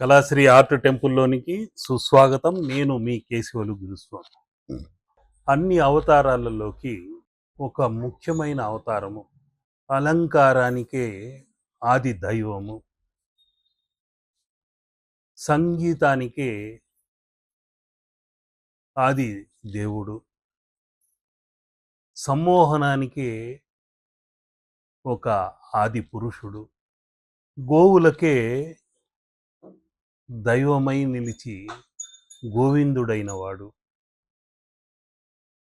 Kalasri art టెంపుల్లోనికి సుస్వాగతం. నేను మీ కేశవులు గురుస్వామి. అన్ని అవతారాలలోకి ఒక ముఖ్యమైన అవతారము అలంకారానికే ఆది దైవము. సంగీతానికే ఆది దేవుడు. సమ్మోహనానికే ఒక ఆది పురుషుడు. గోవులకే దైవమై నిలిచి గోవిందుడైన వాడు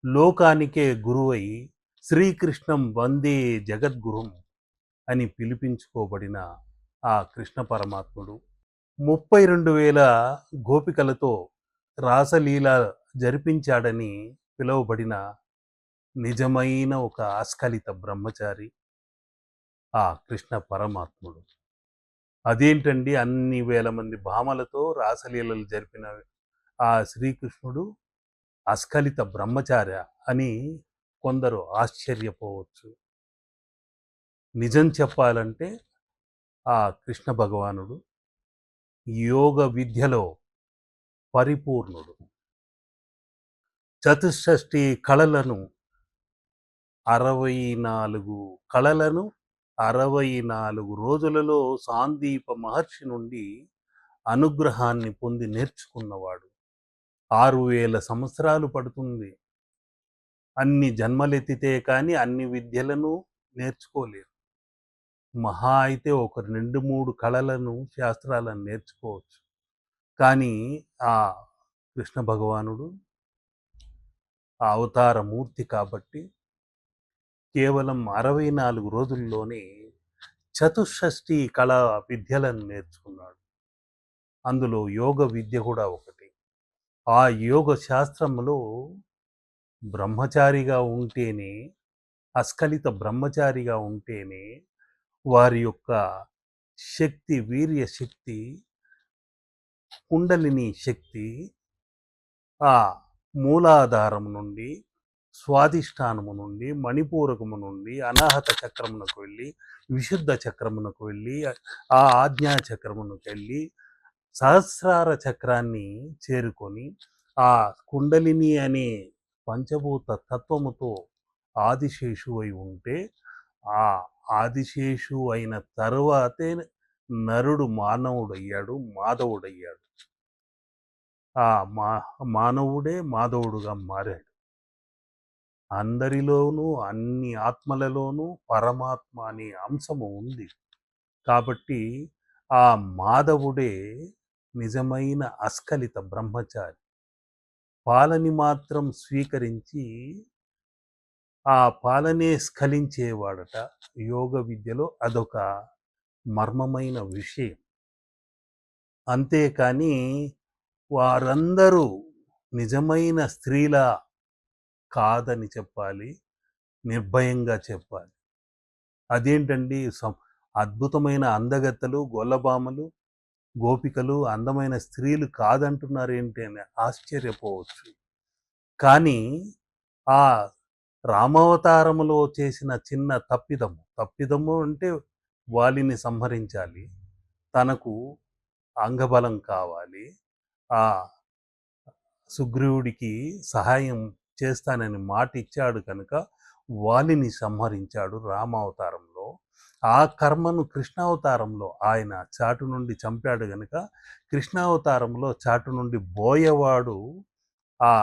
లోకానికే గురువై శ్రీకృష్ణం వందే జగద్గురుం అని పిలిపించుకోబడిన ఆ కృష్ణ పరమాత్ముడు. ముప్పై రెండు వేల గోపికలతో రాసలీల జరిపించాడని పిలువబడిన నిజమైన ఒక ఆస్కలిత బ్రహ్మచారి ఆ కృష్ణ పరమాత్ముడు. అదేంటండి అన్ని వేల మంది భామలతో రాసలీలలు జరిపిన ఆ శ్రీకృష్ణుడు అస్ఖలిత బ్రహ్మచార్య అని కొందరు ఆశ్చర్యపోవచ్చు. నిజం చెప్పాలంటే ఆ కృష్ణ భగవానుడు యోగ విద్యలో పరిపూర్ణుడు. చతుషష్ఠి కళలను అరవై నాలుగు కళలను అరవై నాలుగు రోజులలో సాందీప మహర్షి నుండి అనుగ్రహాన్ని పొంది నేర్చుకున్నవాడు. ఆరు వేల సంవత్సరాలు పడుతుంది. అన్ని జన్మలెత్తితే కానీ అన్ని విద్యలను నేర్చుకోలేరు. మహా అయితే ఒక రెండు మూడు కళలను శాస్త్రాలను నేర్చుకోవచ్చు. కానీ ఆ కృష్ణ భగవానుడు ఆ అవతార మూర్తి కాబట్టి కేవలం అరవై నాలుగు రోజుల్లోనే చతుషష్ఠి కళా విద్యలను నేర్చుకున్నాడు. అందులో యోగ విద్య కూడా ఒకటి. ఆ యోగ శాస్త్రంలో బ్రహ్మచారిగా ఉంటేనే అస్ఖలిత బ్రహ్మచారిగా ఉంటేనే వారి యొక్క శక్తి వీర్య శక్తి కుండలిని శక్తి ఆ మూలాధారం నుండి స్వాధిష్టానము నుండి మణిపూరకము నుండి అనాహత చక్రమునకు వెళ్ళి విశుద్ధ చక్రమునకు వెళ్ళి ఆ ఆజ్ఞా చక్రమునకు వెళ్ళి సహస్రార చక్రాన్ని చేరుకొని ఆ కుండలిని అనే పంచభూత తత్వముతో ఆదిశేషు అయి ఉంటే ఆ ఆదిశేషు అయిన తరువాతే నరుడు మానవుడయ్యాడు మాధవుడయ్యాడు. ఆ మా మానవుడే మాధవుడుగా మారాడు. అందరిలోనూ అన్ని ఆత్మలలోనూ పరమాత్మ అనే అంశము ఉంది. కాబట్టి ఆ మాధవుడే నిజమైన అస్ఖలిత బ్రహ్మచారి. పాలని మాత్రం స్వీకరించి ఆ పాలనే స్ఖలించేవాడట. యోగ విద్యలో అదొక మర్మమైన విషయం. అంతేకాని వారందరూ నిజమైన స్త్రీల కాదని చెప్పాలి నిర్భయంగా చెప్పాలి. అదేంటండి సం- అద్భుతమైన అందగత్తలు గొల్లబామలు గోపికలు అందమైన స్త్రీలు కాదంటున్నారు ఏంటి అని ఆశ్చర్యపోవచ్చు. కానీ ఆ రామావతారములో చేసిన చిన్న తప్పిదము తప్పిదము అంటే వాలిని సంహరించాలి తనకు అంగబలం కావాలి ఆ సుగ్రీవుడికి సహాయం చేస్తానని మాట ఇచ్చాడు కనుక వాలిని సంహరించాడు రామావతారంలో. ఆ కర్మను కృష్ణావతారంలో ఆయన చాటు నుండి చంపాడు గనుక కృష్ణావతారంలో చాటు నుండి బోయవాడు ఆ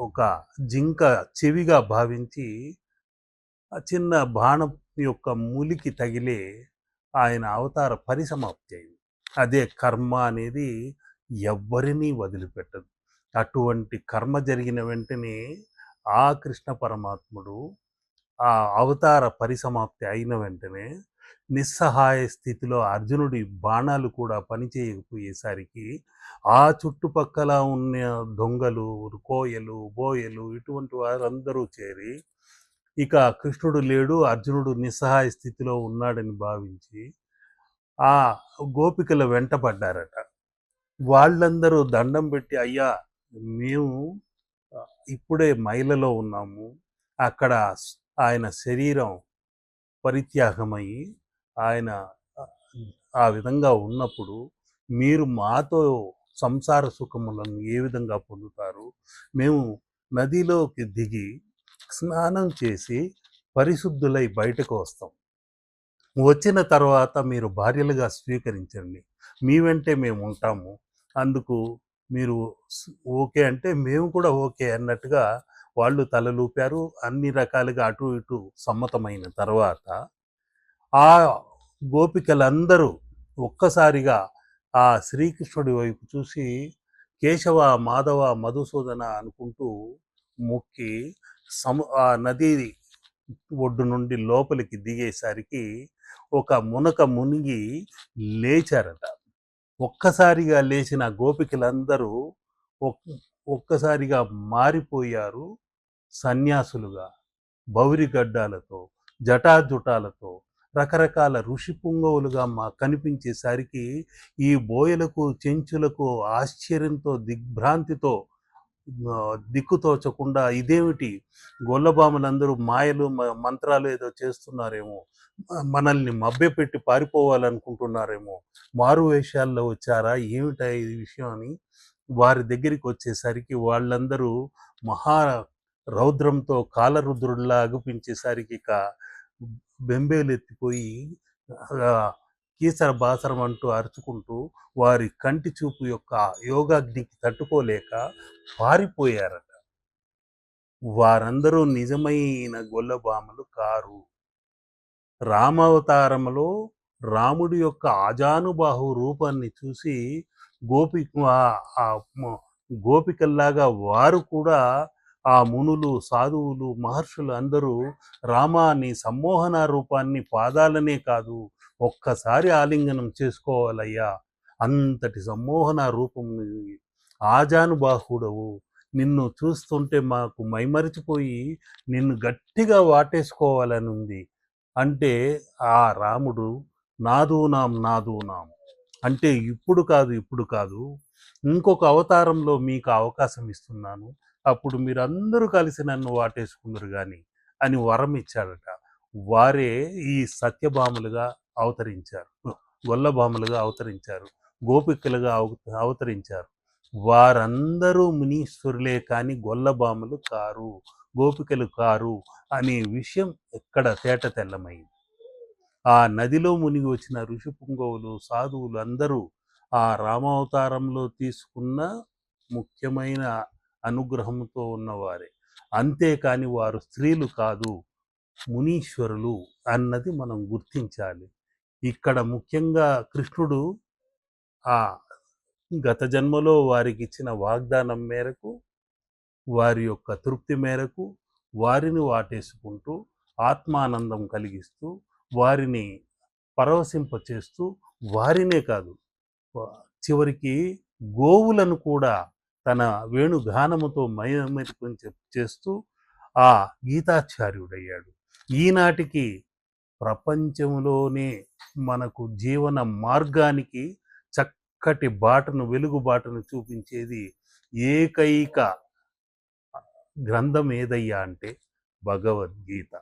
ఒక జింక చెవిగా భావించి ఆ చిన్న బాణం యొక్క మూలికి తగిలే ఆయన అవతార పరిసమాప్తి అయింది. అదే కర్మ అనేది ఎవ్వరినీ వదిలిపెట్టదు. అటువంటి కర్మ జరిగిన వెంటనే ఆ కృష్ణ పరమాత్ముడు ఆ అవతార పరిసమాప్తి అయిన వెంటనే నిస్సహాయ స్థితిలో అర్జునుడి బాణాలు కూడా పనిచేయకపోయేసరికి ఆ చుట్టుపక్కల ఉన్న దొంగలు కోయలు బోయలు ఇటువంటి వారందరూ చేరి ఇక కృష్ణుడు లేడు అర్జునుడు నిస్సహాయ స్థితిలో ఉన్నాడని భావించి ఆ గోపికల వెంటపడ్డారట వాళ్ళందరూ దండం పెట్టి అయ్యా మేము ఇప్పుడే మైలలో ఉన్నాము. అక్కడ ఆయన శరీరం పరిత్యాగమై ఆయన ఆ విధంగా ఉన్నప్పుడు మీరు మాతో సంసార సుఖములను ఏ విధంగా పొందుతారు? మేము నదిలోకి దిగి స్నానం చేసి పరిశుద్ధులై బయటకు వస్తాం. వచ్చిన తర్వాత మీరు భార్యలుగా స్వీకరించండి. మీ వెంటే మేము ఉంటాము. అందుకు మీరు ఓకే అంటే మేము కూడా ఓకే అన్నట్టుగా వాళ్ళు తలలూపారు అన్ని రకాలుగా అటు ఇటు సమ్మతమైన తర్వాత ఆ గోపికలందరూ ఒక్కసారిగా ఆ శ్రీకృష్ణుడి వైపు చూసి కేశవ మాధవ మధుసూదన అనుకుంటూ మొక్కి సము ఆ నది ఒడ్డు నుండి లోపలికి దిగేసరికి ఒక మునక మునిగి లేచారట. ఒక్కసారిగా లేచిన గోపికలందరూ ఒక్కసారిగా మారిపోయారు సన్యాసులుగా. బౌరి గడ్డాలతో జటాజుటాలతో రకరకాల ఋషి పుంగవులుగా మా కనిపించేసరికి ఈ బోయలకు చెంచులకు ఆశ్చర్యంతో దిగ్భ్రాంతితో దిక్కుతోచకుండా ఇదేమిటి? గొల్లబాములందరూ మాయలు మ- మంత్రాలు ఏదో చేస్తున్నారేమో మనల్ని మభ్యపెట్టి పారిపోవాలనుకుంటున్నారేమో మారు వేషాల్లో వచ్చారా? ఏమిటా ఈ విషయం అని వారి దగ్గరికి వచ్చేసరికి వాళ్ళందరూ మహా రౌద్రంతో కాలరుద్రుల్లా అగుపించేసరికి ఇక బెంబేలు ఎత్తిపోయి కీసర బాసరం అంటూ అరుచుకుంటూ వారి కంటి చూపు యొక్క యోగాగ్నికి తట్టుకోలేక పారిపోయారట. వారందరూ నిజమైన గొల్లబామలు కారు. రామావతారములో రాముడి యొక్క ఆజానుబాహు రూపాన్ని చూసి గోపి గోపికల్లాగా వారు కూడా ఆ మునులు సాధువులు మహర్షులు అందరూ రామాని సమ్మోహన రూపాన్ని పాదాలనే కాదు ఒక్కసారి ఆలింగనం చేసుకోవాలయ్యా. అంతటి సమ్మోహన రూపం ఆజానుబాహుడవు నిన్ను చూస్తుంటే మాకు మైమరిచిపోయి నిన్ను గట్టిగా వాటేసుకోవాలని ఉంది. అంటే ఆ రాముడు నాదూనాం నాదూనాం. అంటే ఇప్పుడు కాదు ఇప్పుడు కాదు. ఇంకొక అవతారంలో మీకు అవకాశం ఇస్తున్నాను. అప్పుడు మీరందరూ కలిసి నన్ను వాటేసుకుందరు కానీ అని వరం ఇచ్చాడట. వారే ఈ సత్యభాములుగా అవతరించారు. గొల్లభాములుగా అవతరించారు. గోపికలుగా అవ- అవతరించారు. వారందరూ మునీశ్వరులే కానీ గొల్లభాములు కారు గోపికలు కారు అనే విషయం ఎక్కడ తేట తెల్లమైంది. ఆ నదిలో మునిగి వచ్చిన ఋషి పుంగవులు సాధువులు అందరూ ఆ రామావతారంలో తీసుకున్న ముఖ్యమైన అనుగ్రహంతో ఉన్నవారే. అంతేకాని వారు స్త్రీలు కాదు మునీశ్వరులు అన్నది మనం గుర్తించాలి. ఇక్కడ ముఖ్యంగా కృష్ణుడు ఆ గత జన్మలో వారికి ఇచ్చిన వాగ్దానం మేరకు వారి యొక్క తృప్తి మేరకు వారిని వాటేసుకుంటూ ఆత్మానందం కలిగిస్తూ వారిని పరవశింపచేస్తూ వారినే కాదు చివరికి గోవులను కూడా తన వేణుగానముతో మయమెరుకుని చేస్తూ ఆ గీతాచార్యుడయ్యాడు. ఈనాటికి ప్రపంచంలోనే మనకు జీవన మార్గానికి చక్కటి బాటను వెలుగు బాటను చూపించేది ఏకైక గ్రంథం ఏదయ్యా అంటే భగవద్గీత.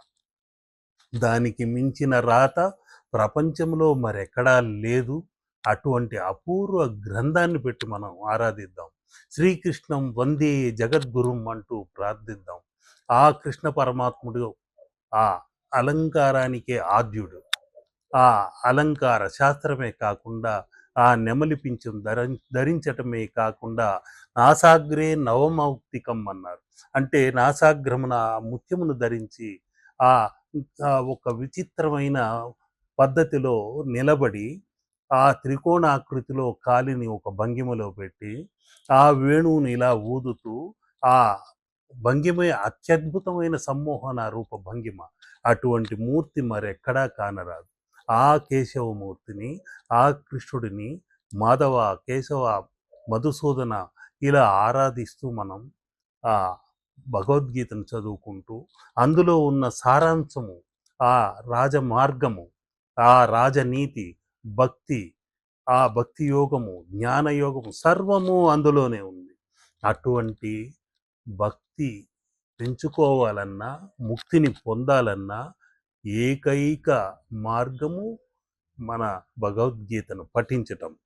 దానికి మించిన రాత ప్రపంచంలో మరెక్కడా లేదు. అటువంటి అపూర్వ గ్రంథాన్ని పెట్టి మనం ఆరాధిద్దాం. శ్రీకృష్ణం వందే జగద్గురుం అంటూ ప్రార్థిద్దాం. ఆ కృష్ణ పరమాత్ముడు ఆ అలంకారానికే ఆద్యుడు. ఆ అలంకార శాస్త్రమే కాకుండా ఆ నెమలి పింఛం ధర ధరించటమే కాకుండా నాసాగ్రే నవమౌక్తికం అన్నారు. అంటే నాసాగ్రమున ఆ ముత్యమును ధరించి ఆ ఒక విచిత్రమైన పద్ధతిలో నిలబడి ఆ త్రికోణాకృతిలో కాలిని ఒక భంగిమలో పెట్టి ఆ వేణువుని ఇలా ఊదుతూ ఆ భంగిమ అత్యద్భుతమైన సమ్మోహన రూప భంగిమ. అటువంటి మూర్తి మరెక్కడా కానరాదు. ఆ కేశవమూర్తిని ఆ కృష్ణుడిని మాధవ కేశవ మధుసూదన ఇలా ఆరాధిస్తూ మనం ఆ భగవద్గీతను చదువుకుంటూ అందులో ఉన్న సారాంశము ఆ రాజమార్గము ఆ రాజనీతి భక్తి ఆ భక్తి యోగము జ్ఞానయోగము సర్వము అందులోనే ఉంది. అటువంటి భక్తి పెంచుకోవాలన్నా ముక్తిని పొందాలన్నా ఏకైక మార్గము మన భగవద్గీతను పఠించటం.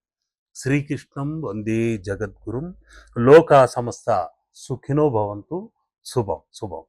శ్రీకృష్ణం వందే జగద్గురుం. లోకా సమస్త సుఖినో భవంతు. శుభం శుభం.